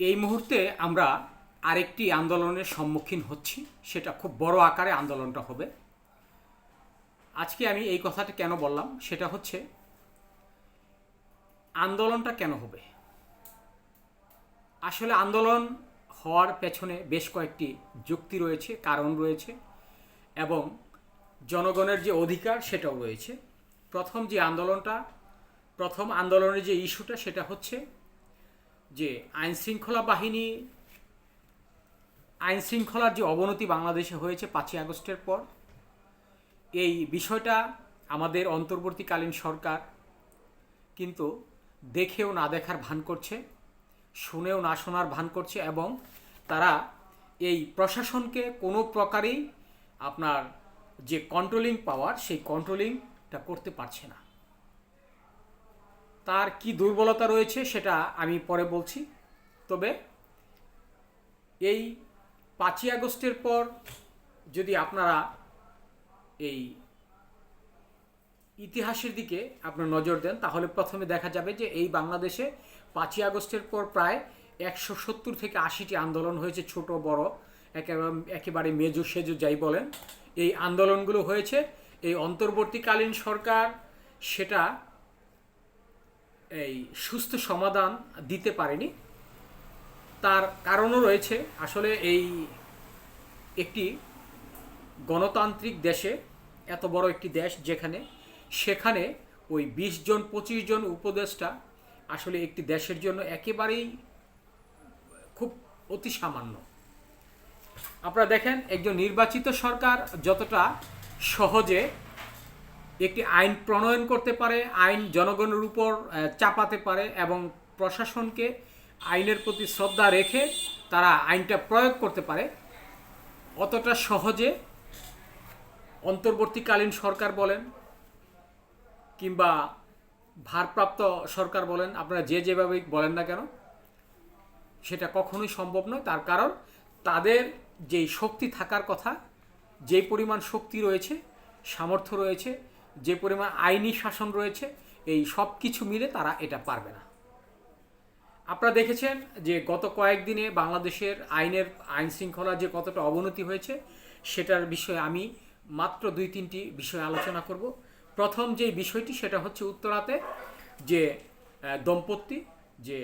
এই মুহূর্তে আমরা আরেকটি আন্দোলনের সম্মুখীন হচ্ছি, সেটা খুব বড় আকারে আন্দোলনটা হবে। আজকে আমি এই কথাটা কেন বললাম, সেটা হচ্ছে আন্দোলনটা কেন হবে? আসলে আন্দোলন হওয়ার পেছনে বেশ কয়েকটি যুক্তি রয়েছে, কারণ রয়েছে এবং জনগণের যে অধিকার সেটাও রয়েছে। প্রথম যে আন্দোলনটা, প্রথম আন্দোলনের যে ইস্যুটা, সেটা হচ্ছে যে আইন শৃঙ্খলা বাহিনী আইন শৃঙ্খলার যে অবনতি বাংলাদেশে হয়েছে পাঁচই আগস্টের পর, এই বিষয়টা আমাদের অন্তর্বর্তীকালীন সরকার কিন্তু দেখেও না দেখার ভান করছে, শুনেও না শোনার ভান করছে এবং তারা এই প্রশাসনকে কোনো প্রকারেই আপনার যে কন্ট্রোলিং পাওয়ার সেই কন্ট্রোলিংটা করতে পারছে না। তার কি দুর্বলতা রয়েছে সেটা আমি পরে বলছি। তবে এই পাঁচই আগস্টের পর যদি আপনারা এই ইতিহাসের দিকে আপনার নজর দেন, তাহলে প্রথমে দেখা যাবে যে এই বাংলাদেশে পাঁচই আগস্টের পর প্রায় একশো সত্তর থেকে আশিটি আন্দোলন হয়েছে, ছোট, বড়, একেবারে একেবারে মেজো সেজো যাই বলেন। এই আন্দোলনগুলো হয়েছে। এই অন্তর্বর্তীকালীন সরকার সেটা এই সুস্থ সমাধান দিতে পারেনি। তার কারণও রয়েছে, আসলে এই একটি গণতান্ত্রিক দেশে, এত বড় একটি দেশ যেখানে, সেখানে ওই বিশ জন, পঁচিশ জন উপদেষ্টা আসলে একটি দেশের জন্য একেবারেই খুব অতি সামান্য। আপনারা দেখেন, একজন নির্বাচিত সরকার যতটা সহজে একটি আইন প্রণয়ন করতে পারে, আইন জনগণের উপর চাপাতে পারে এবং প্রশাসনকে আইনের প্রতি শ্রদ্ধা রেখে তারা আইনটা প্রয়োগ করতে পারে। অতটা সহজে অন্তর্বর্তীকালীন সরকার বলেন কিংবা ভারপ্রাপ্ত সরকার বলেন, আপনারা যে যেভাবে বলেন না কেন, সেটা কখনোই সম্ভব নয়। তার কারণ তাদের যেই শক্তি থাকার কথা যে পরিমাণ শক্তি রয়েছে, সামর্থ্য রয়েছে যে পরিমাণ আইনি শাসন রয়েছে, এই সব কিছু মিলে তারা এটা পারবে না। আপনারা দেখেছেন যে গত কয়েকদিনে বাংলাদেশের আইনের আইন শৃঙ্খলা যে কতটা অবনতি হয়েছে, সেটার বিষয়ে আমি মাত্র দুই তিনটি বিষয় আলোচনা করব। প্রথম যে বিষয়টি, সেটা হচ্ছে উত্তরাতে যে দম্পতি, যে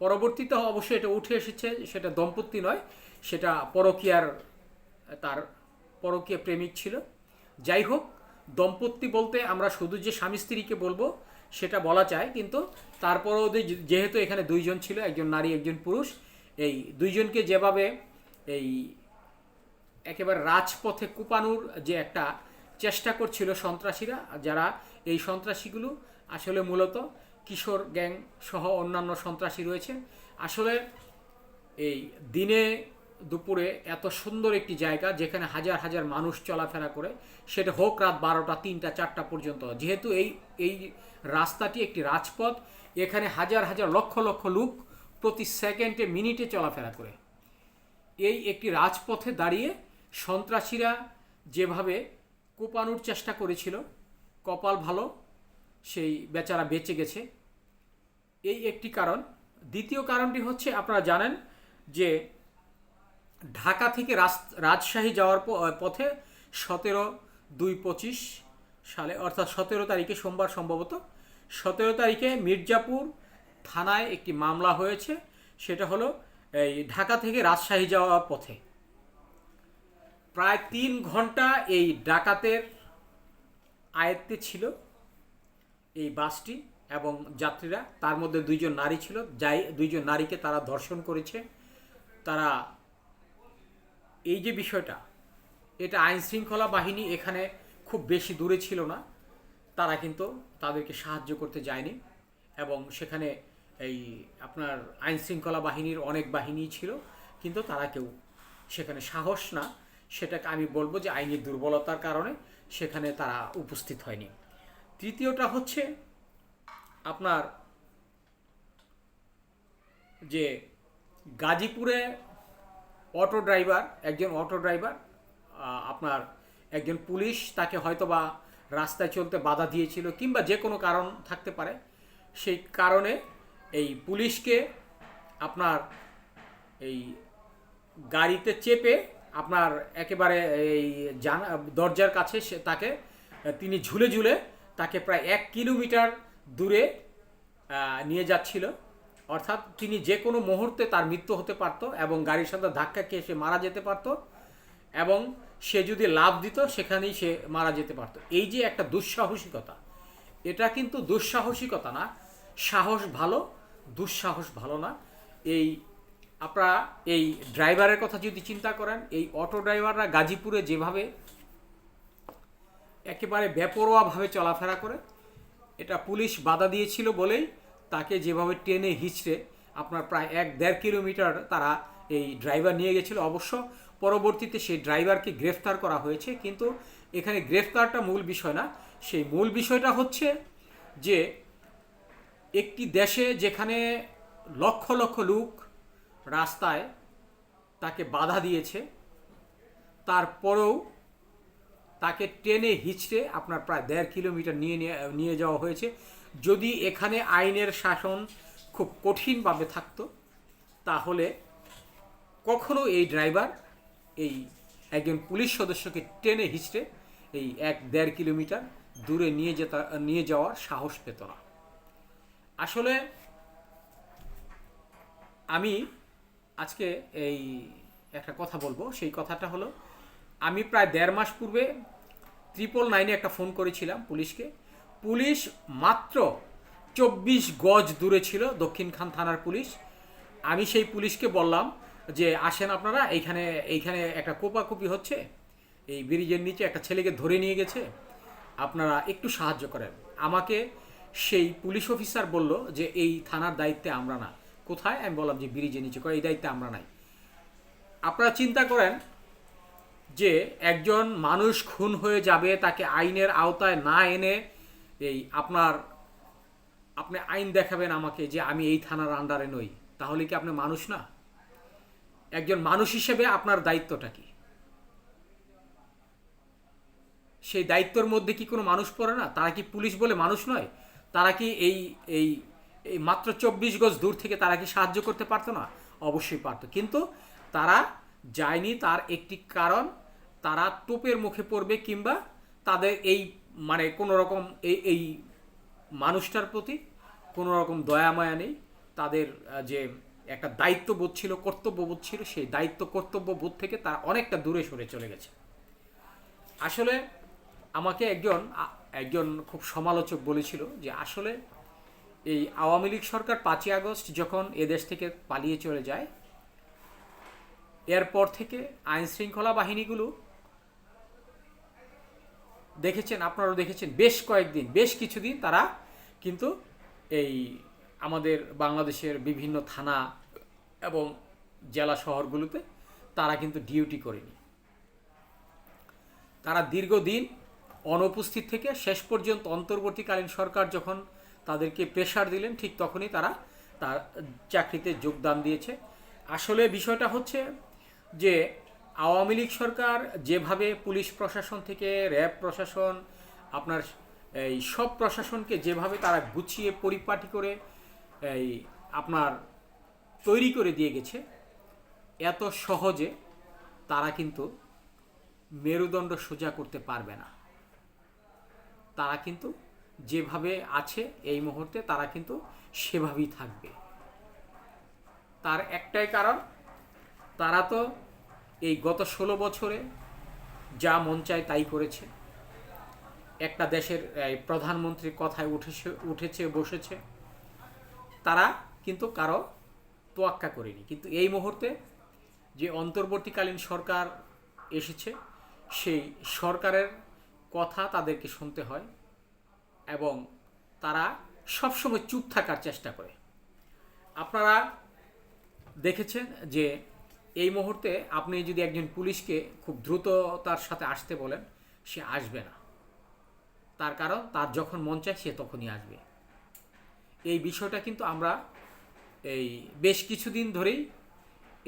পরবর্তীতে অবশ্যই এটা উঠে এসেছে, সেটা দম্পতি নয়, সেটা পরকীয়ার, তার পরকীয় প্রেমিক ছিল। যাই হোক দম্পতি বলতে আমরা শুধু যে স্বামী স্ত্রীকে বলব, সেটা বলা চায় কিন্তু তারপরেও যেহেতু এখানে দুইজন ছিল, একজন নারী, একজন পুরুষ, এই দুইজনকে যেভাবে এই একেবারে রাজপথে কুপানোর যে একটা চেষ্টা করছিল সন্ত্রাসীরা, যারা এই সন্ত্রাসীগুলো, আসলে মূলত কিশোর গ্যাং সহ অন্যান্য সন্ত্রাসী রয়েছে। আসলে এই দিনে দুপুরে এত সুন্দর একটি জায়গা যেখানে হাজার হাজার মানুষ চলাফেরা করে, সেটা হোক রাত বারোটা, তিনটা, চারটা পর্যন্ত। যেহেতু এই এই রাস্তাটি একটি রাজপথ, এখানে হাজার হাজার লক্ষ লক্ষ লোক প্রতি সেকেন্ডে মিনিটে চলাফেরা করে। এই একটি রাজপথে দাঁড়িয়ে সন্ত্রাসীরা যেভাবে কোপানোর চেষ্টা করেছিল, কপাল ভালো, সেই বেচারা বেঁচে গেছে। এই একটি কারণ। দ্বিতীয় কারণটি হচ্ছে, আপনারা জানেন যে ঢাকা থেকে রাজশাহী যাওয়ার পথে সতেরো দুই পঁচিশ সালে, অর্থাৎ সতেরো তারিখে সোমবার সম্ভবত, সতেরো তারিখে মির্জাপুর থানায় একটি মামলা হয়েছে, সেটা হলো এই ঢাকা থেকে রাজশাহী যাওয়ার পথে। প্রায় তিন ঘণ্টা এই ডাকাতের আয়ত্তে ছিল এই বাসটি এবং যাত্রীরা, তার মধ্যে দুইজন নারী ছিল, যাই, দুইজন নারীকে তারা ধর্ষণ করেছে। তারা এই যে বিষয়টা, এটা আইন শৃঙ্খলা বাহিনী এখানে খুব বেশি দূরে ছিল না। তারা কিন্তু তাদেরকে সাহায্য করতে যায়নি এবং সেখানে এই আপনার আইন শৃঙ্খলা বাহিনীর অনেক বাহিনী ছিল, কিন্তু তারা কেউ সেখানে সাহস না। সেটাকে আমি বলব যে আইনের দুর্বলতার কারণে সেখানে তারা উপস্থিত হয়নি। তৃতীয়টা হচ্ছে আপনার যে গাজীপুরে অটো ড্রাইভার, একজন অটো ড্রাইভার আপনার একজন পুলিশ তাকে হয়তোবা রাস্তায় চলতে বাধা দিয়েছিল কিংবা যে কোনো কারণ থাকতে পারে, সেই কারণে এই পুলিশকে আপনার এই গাড়িতে চেপে আপনার একেবারে এই জানা, দরজার কাছে সে তাকে, তিনি ঝুলে ঝুলে তাকে প্রায় এক কিলোমিটার দূরে নিয়ে যাচ্ছিল। অর্থাৎ তিনি যে কোনো মুহূর্তে তার মৃত্যু হতে পারত এবং গাড়ির সাথে ধাক্কা খেয়ে সে মারা যেতে পারত এবং সে যদি লাভ দিত, সেখানেই সে মারা যেতে পারত। এই যে একটা দুঃসাহসিকতা, এটা কিন্তু দুঃসাহসিকতা না, সাহস ভালো, দুঃসাহস ভালো না। এই আপনারা এই ড্রাইভারের কথা যদি চিন্তা করেন, এই অটো ড্রাইভাররা গাজীপুরে যেভাবে একেবারে বেপরোয়াভাবে চলাফেরা করে, এটা পুলিশ বাধা দিয়েছিল বলেই তাকে যেভাবে টেনে হিচড়ে আপনার প্রায় এক দেড় কিলোমিটার তারা এই ড্রাইভার নিয়ে গেছিল। অবশ্য পরবর্তীতে সেই ড্রাইভারকে গ্রেফতার করা হয়েছে, কিন্তু এখানে গ্রেফতারটা মূল বিষয় না। সেই মূল বিষয়টা হচ্ছে যে একটি দেশে যেখানে লক্ষ লক্ষ লোক রাস্তায় তাকে বাধা দিয়েছে, তারপরেও তাকে টেনে হিচড়ে আপনার প্রায় দেড় কিলোমিটার নিয়ে- নিয়ে যাওয়া হয়েছে। যদি এখানে আইনের শাসন খুব কঠিনভাবে থাকতো, তাহলে কখনো এই ড্রাইভার, এই একজন পুলিশ সদস্যকে টেনে হিচড়ে এই এক দেড় কিলোমিটার দূরে নিয়ে যেতা, নিয়ে যাওয়ার সাহস পেত না। আসলে আমি আজকে এই একটা কথা বলব, সেই কথাটা হলো, আমি প্রায় দেড় মাস পূর্বে ট্রিপল নাইনে একটা ফোন করেছিলাম পুলিশকে পুলিশ মাত্র চব্বিশ গজ দূরে ছিল দক্ষিণখান থানার পুলিশ। আমি সেই পুলিশকে বললাম যে, আসেন আপনারা, এইখানে এইখানে একটা কোপাকুপি হচ্ছে। এই ব্রিজের নিচে একটা ছেলেকে ধরে নিয়ে গেছে। আপনারা একটু সাহায্য করেন। আমাকে সেই পুলিশ অফিসার বলল যে, এই থানার দায়িত্বে আমরা না। কোথায়? আমি বললাম যে, ব্রিজের নিচে। এই দায়িত্বে আমরা নাই। আপনারা চিন্তা করেন যে, একজন মানুষ খুন হয়ে যাবে, তাকে আইনের আওতায় না এনে এই আপনার, আপনি আইন দেখাবেন আমাকে যে আমি এই থানার আন্ডারে নই, তাহলে কি আপনি মানুষ না? একজন মানুষ হিসেবে আপনার দায়িত্বটা কি? সেই দায়িত্বের মধ্যে কি কোনো মানুষ পড়ে না? তারা কি পুলিশ বলে মানুষ নয়? তারা কি এই এই এই মাত্র চব্বিশ গজ দূর থেকে তারা কি সাহায্য করতে পারতো না? অবশ্যই পারতো। কিন্তু তারা যায়নি তার একটি কারণ, তারা তোপের মুখে পড়বে কিংবা তাদের এই মানে কোনো রকম এই এই মানুষটার প্রতি কোনো রকম দয়া, মায়া নেই। তাদের যে একটা দায়িত্ববোধ ছিল, কর্তব্যবোধ ছিল, সেই দায়িত্ব, কর্তব্যবোধ থেকে তারা অনেকটা দূরে সরে চলে গেছে। আসলে আমাকে একজন একজন খুব সমালোচক বলেছিল যে আসলে এই আওয়ামী লীগ সরকার পাঁচই আগস্ট যখন এদেশ থেকে পালিয়ে চলে যায়, এরপর থেকে আইন শৃঙ্খলা বাহিনীগুলো দেখেছেন, আপনারাও দেখেছেন, বেশ কয়েকদিন, বেশ কিছুদিন তারা কিন্তু এই আমাদের বাংলাদেশের বিভিন্ন থানা এবং জেলা শহরগুলোতে তারা কিন্তু ডিউটি করেনি। তারা দীর্ঘদিন অনুপস্থিত থেকে শেষ পর্যন্ত অন্তর্বর্তীকালীন সরকার যখন তাদেরকে প্রেশার দিলেন, ঠিক তখনই তারা তার চাকরিতে যোগদান দিয়েছে। আসলে বিষয়টা হচ্ছে যে আওয়ামী লীগ সরকার যেভাবে পুলিশ প্রশাসন থেকে, র্যাব প্রশাসন, আপনার এই সব প্রশাসনকে যেভাবে তারা গুছিয়ে, পরিপাটি করে এই আপনার তৈরি করে দিয়ে গেছে, এত সহজে তারা কিন্তু মেরুদণ্ড সোজা করতে পারবে না। তারা কিন্তু যেভাবে আছে এই মুহূর্তে তারা কিন্তু সেভাবেই থাকবে। তার একটাই কারণ, তারা তো এই গত ষোলো বছরে যা মন চায় তাই করেছে। একটা দেশের এই, প্রধানমন্ত্রীর কথায় উঠেছে উঠেছে বসেছে। তারা কিন্তু কারও তোয়াক্কা করেনি। কিন্তু এই মুহূর্তে যে অন্তর্বর্তীকালীন সরকার এসেছে সেই সরকারের কথা তাদেরকে শুনতে হয় এবং তারা সবসময় চুপ থাকার চেষ্টা করে। আপনারা দেখেছেন যে এই মুহূর্তে আপনি যদি একজন পুলিশকে খুব দ্রুততার সাথে আসতে বলেন, সে আসবে না। তার কারণ, তার যখন মন চায়, সে তখনই আসবে। এই বিষয়টা কিন্তু আমরা এই বেশ কিছুদিন ধরেই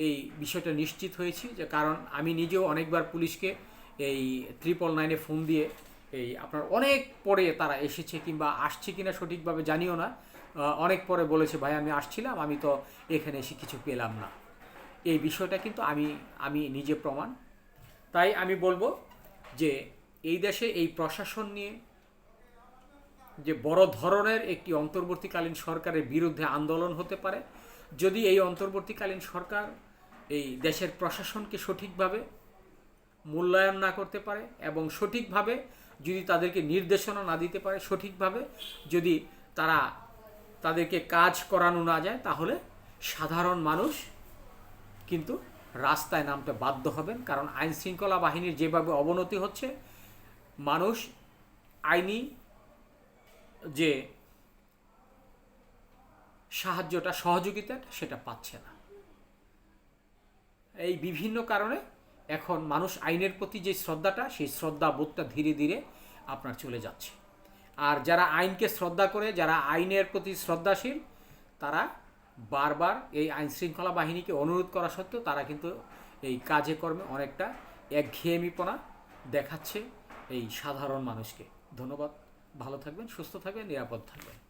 এই বিষয়টা নিশ্চিত হয়েছি যে, কারণ আমি নিজেও অনেকবার পুলিশকে এই ত্রিপল নাইনে ফোন দিয়ে এই আপনার অনেক পরে তারা এসেছে কিংবা আসছে কিনা সঠিকভাবে জানিও না। অনেক পরে বলেছে, ভাই, আমি আসছিলাম, আমি তো এখানে এসে কিছু পেলাম না। এই বিষয়টা কিন্তু আমি আমি নিজে প্রমাণ। তাই আমি বলব যে এই দেশে এই প্রশাসন নিয়ে যে বড় ধরনের একটি অন্তর্বর্তীকালীন সরকারের বিরুদ্ধে আন্দোলন হতে পারে, যদি এই অন্তর্বর্তীকালীন সরকার এই দেশের প্রশাসনকে সঠিকভাবে মূল্যায়ন না করতে পারে এবং সঠিকভাবে যদি তাদেরকে নির্দেশনা না দিতে পারে, সঠিকভাবে যদি তারা তাদেরকে কাজ করানো না যায়, তাহলে সাধারণ মানুষ কিন্তু রাস্তায় নামতে বাধ্য হবেন, কারণ আইন শৃঙ্খলা বাহিনীর যেভাবে অবনতি হচ্ছে, মানুষ আইনি যে সাহায্যটা সহযোগিতাটা সেটা পাচ্ছে না। এই বিভিন্ন কারণে এখন মানুষ আইনের প্রতি যে শ্রদ্ধাটা, সেই শ্রদ্ধা বোধটা ধীরে ধীরে আপনার চলে যাচ্ছে। আর যারা আইনকে শ্রদ্ধা করে, যারা আইনের প্রতি শ্রদ্ধাশীল, তারা বারবার এই আইনশৃঙ্খলা বাহিনীকে অনুরোধ করা সত্ত্বেও তারা কিন্তু এই কাজে কর্মে অনেকটা একঘেয়েমিপনা দেখাচ্ছে এই সাধারণ মানুষকে। ধন্যবাদ। ভালো থাকবেন, সুস্থ থাকবেন, নিরাপদ থাকবেন।